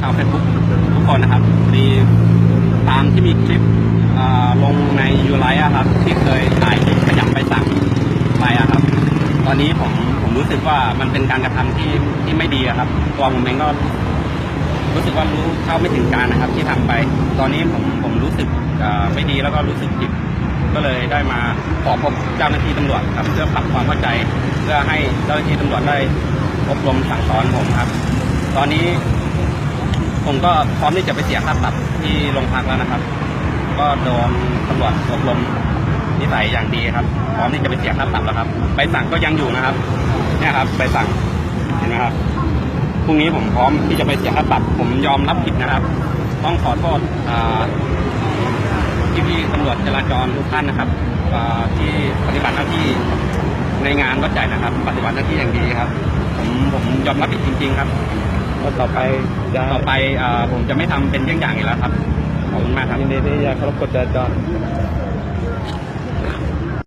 ชาวเฟซบุ๊กทุกคนนะครับดีตามที่มีคลิปอ่าลงในยูไลท์อะครับ ที่เคยถ่ายคลิปขยับไปสั่งไปอะครับ ตอนนี้ผมผมรู้สึกว่ามันเป็นการกระทำที่ที่ไม่ดีครับ ตัวผมเองก็รู้สึกว่ารู้เท่าไม่ถึงการนะครับ ที่ทำไป ตอนนี้ผมผมรู้สึกอ่อไม่ดีแล้วก็รู้สึกผิดก็เลยได้มาขอพบเจ้าหน้าที่ตำรวจครับ เพื่อปรับความเข้าใจ เพื่อให้เจ้าหน้าที่ตำรวจได้อบรมสั่งสอนผมครับ ตอนนี้ ผมก็พร้อมที่จะไปเสียค่าปรับที่โรงพักแล้วนะครับ ก็โดนตำรวจอบรมนิสัยอย่างดีครับ พร้อมที่จะไปเสียค่าปรับแล้วครับ ใบสั่งก็ยังอยู่นะครับ เนี่ยครับใบสั่งเห็นไหมครับพรุ่งนี้ผมพร้อมที่จะไปเสียค่าปรับ ผมยอมรับผิดนะครับ ต้องขอโทษอ่พี่ๆตำรวจจราจรทุกท่านนะครับที่ปฏิบัติหน้าที่ในงานวัดใหญ่นะครับ ปฏิบัติหน้าที่อย่างดีครับ ผมผมยอมรับผิดจริง ๆ ครับ แล้วต่อไปจะต่อไปอ่าผมจะไม่ทำเป็นเยี่ยงอย่างอีกแล้วครับ ขอบคุณมากครับ ยินดีที่จะเคารพกฎจราจร